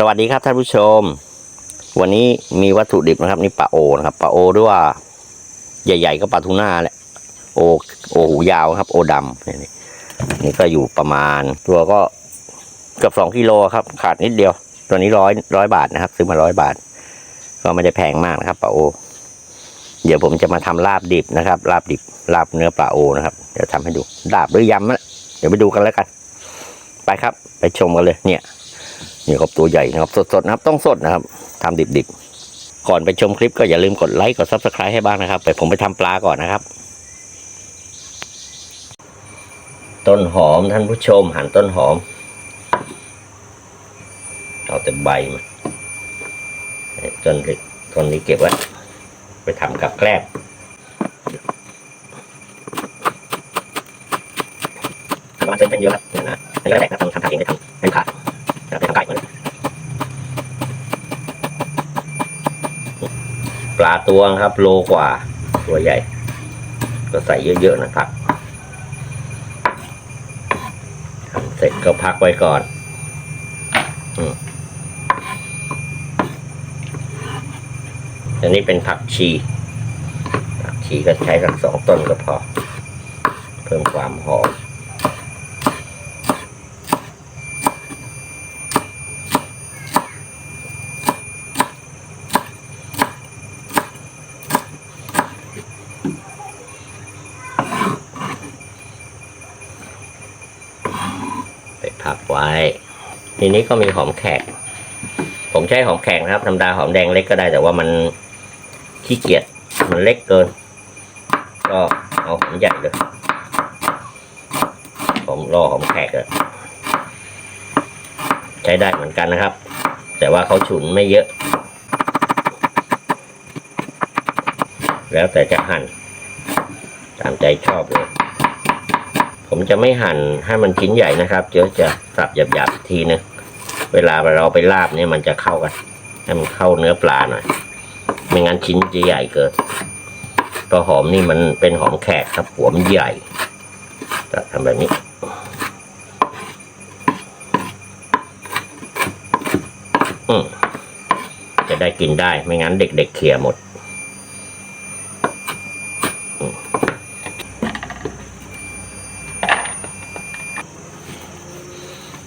สวัสดีครับท่านผู้ชม วันนี้มีวัตถุดิบนะครับนี่ปลาโอนะครับปลาโอด้วยว่าใหญ่ ๆ ก็ปลาทูน่าแหละโอโอหูยาวครับ โอดำนี่นี่ก็อยู่ประมาณ ตัวก็เกือบสองกิโลครับ ขาดนิดเดียว ตัวนี้ร้อยร้อยบาทนะครับ ซื้อมาร้อยบาท ก็ไม่ได้แพงมากนะครับปลาโอ เดี๋ยวผมจะมาทำลาบดิบนะครับลาบดิบลาบเนื้อปลาโอนะครับเดี๋ยวทำให้ดูลาบหรือยำนะเดี๋ยวไปดูกันแล้วกัน ไปครับ ไปชมกันเลยเนี่ย นี่ครับตัวใหญ่นะครับ สดๆนะครับต้องสดนะครับทำดิบๆ ก่อนไปชมคลิปก็อย่าลืมกดไลค์กดซับสไครต์ให้บ้างนะครับไปผมไปทำปลาก่อนนะครับ ต้นหอมท่านผู้ชมหั่นต้นหอมเอาแต่ใบมาต้นเล็กต้นนี้เก็บไว้ไปทำกับแกล้มมาณเซนเป็นเยอะนะอันนี้ก็แรกนะต้องทำทำเองไม่ทำไม่ขาดนะไปทำไก่ก่อน ตัวครับ โลกว่าตัวใหญ่ ก็ใส่เยอะๆนะผักทำเสร็จก็พักไว้ก่อนอันนี้เป็นผักชีผักชีก็ใช้สักสองต้นก็พอ เพิ่มความหอม ไปพักไว้ ทีนี้ก็มีหอมแขก ผมใช้หอมแขกนะครับธรรมดาหอมแดงเล็กก็ได้ แต่ว่ามันขี้เกียจมันเล็กเกิน ก็เอาหอมใหญ่เลยผมรอหอมแขกเลยใช้ได้เหมือนกันนะครับ แต่ว่าเขาฉุนไม่เยอะ แล้วแต่จะหั่นตามใจชอบเลย ผมจะไม่หั่นให้มันชิ้นใหญ่นะครับเดี๋ยวจะสับหยาบๆทีนึงเวลาเราไปลาบเนี่ยมันจะเข้ากันให้มันเข้าเนื้อปลาหน่อยไม่งั้นชิ้นจะใหญ่เกินตัวหอมนี่มันเป็นหอมแขกครับหัวมันใหญ่จะทำแบบนี้อืมจะได้กินได้ไม่งั้นเด็กๆเขี่ยหมด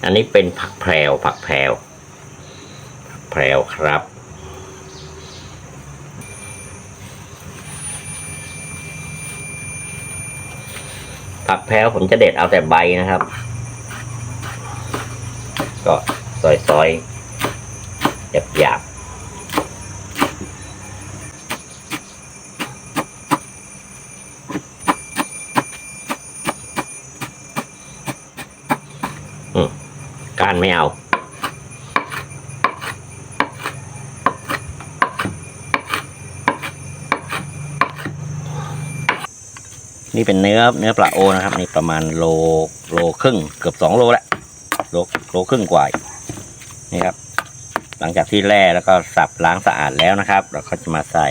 อันนี้เป็นผักแพรวผักแพรวผักแพรวครับ ผักแพรวผมจะเด็ดเอาแต่ใบนะครับ ก็ซอยๆหยาบๆ ก้านไม่เอา นี่เป็นเนื้อเนื้อปลาโอนะครับนี่ประมาณโลโลครึ่งเกือบสองโลแหละโลโลครึ่งกว่าอีกนี่ครับ หลังจากที่แล่แล้วก็สับล้างสะอาดแล้วนะครับ เราก็จะมาใส่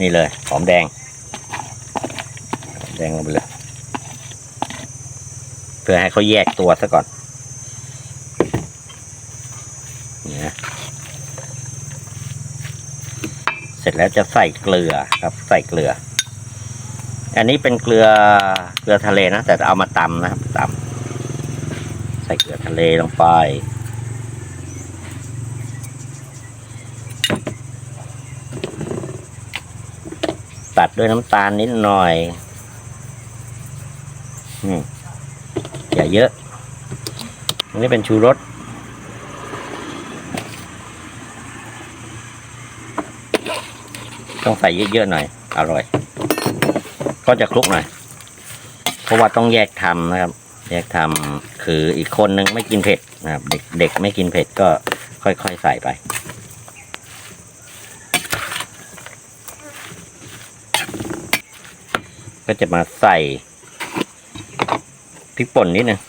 นี่เลยหอมแดงแดงลงไปเลยเพื่อให้เขาแยกตัวซะก่อน นี่นะเสร็จแล้วจะใส่เกลือครับ ใส่เกลือ อันนี้เป็นเกลือเกลือทะเลนะแต่เอามาตำนะครับตำใส่เกลือทะเลลงไปตัดด้วยน้ำตาลนิดหน่อยอืมอย่าเยอะ อันนี้เป็นชูรส ต้องใส่เยอะๆหน่อย อร่อย ก็จะคลุกหน่อย เพราะว่าต้องแยกทำนะครับ แยกทำคืออีกคนนึงไม่กินเผ็ดนะครับ เด็กเด็กไม่กินเผ็ดก็ค่อยๆใส่ไปก็จะมาใส่พริกป่นนิดนึง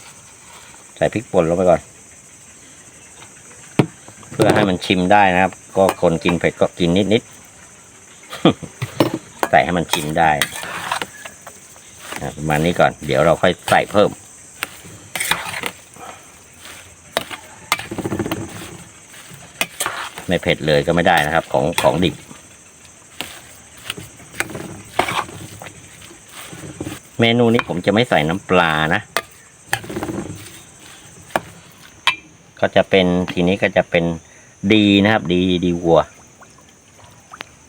ใส่พริกป่นลงไปก่อน เพื่อให้มันชิมได้นะครับ ก็คนกินเผ็ดก็กินนิดๆ ใส่ให้มันชิมได้ประมาณนี้ก่อน เดี๋ยวเราค่อยใส่เพิ่ม ไม่เผ็ดเลยก็ไม่ได้นะครับ ของของดิบเมนูนี้ผมจะไม่ใส่น้ำปลานะ ก็จะเป็นทีนี้ก็จะเป็นดีนะครับ ดีดีวัว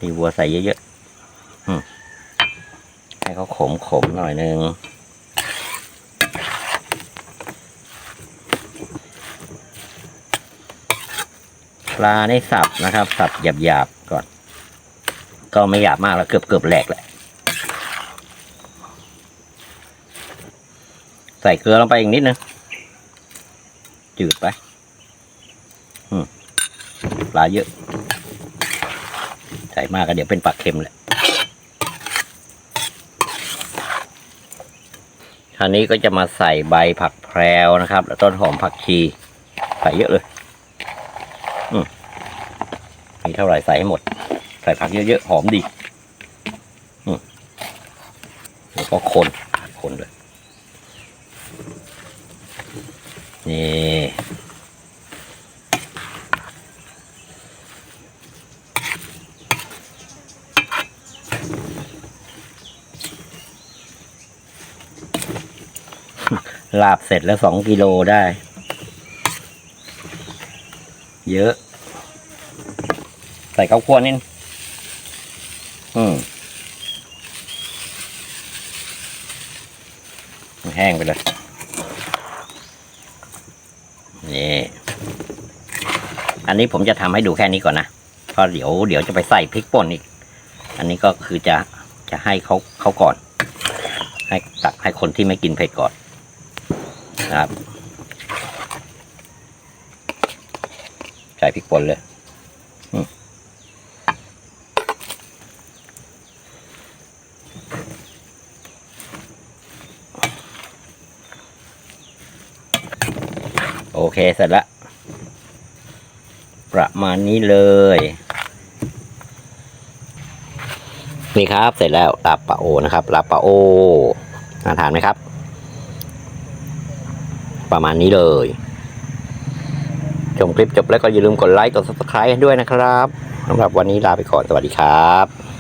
ดีวัวใส่เยอะๆให้เขาขมขมๆหน่อยนึงปลาในสับนะครับ สับหยาบๆก่อน ก็ไม่หยาบมากแล้วเกือบเกือบแหลกแหละใส่เกลือลงไปอีกนิดนึงจืดไปปลาเยอะ ส่มากก็เดี๋ยวเป็นปลาเค็มแหละคราวนี้ก็จะมาใส่ใบผักแพรวนะครับ แล้วต้นหอมผักชีใส่เยอะเลย อืมมีเท่าไหร่ใส่ให้หมด ใส่ผักเยอะๆหอมดี อืมแล้วก็คนคนเลยนี่ ลาบเสร็จแล้วสองกิโลได้ เยอะ ใส่ข้าวคั่วนิดอืมแห้งไปเลยนี่อันนี้ผมจะทำให้ดูแค่นี้ก่อนนะเพราะเดี๋ยวเดี๋ยวจะไปใส่พริกป่นอีก อันนี้ก็คือจะจะให้เขาเขาก่อน ให้ตักให้คนที่ไม่กินเผ็ดก่อน ครับ ใส่พริกป่นเลยโอเคเสร็จล้วประมาณนี้เลย นี่ครับเสร็จแล้วลาปะโอนะครับลาปะโอน่าทานไหมครับ ประมาณนี้เลยชมคลิปจบแล้วก็อย่าลืมกดไลค์กด subscribe ด้วยนะครับสำหรับวันนี้ลาไปก่อนสวัสดีครับ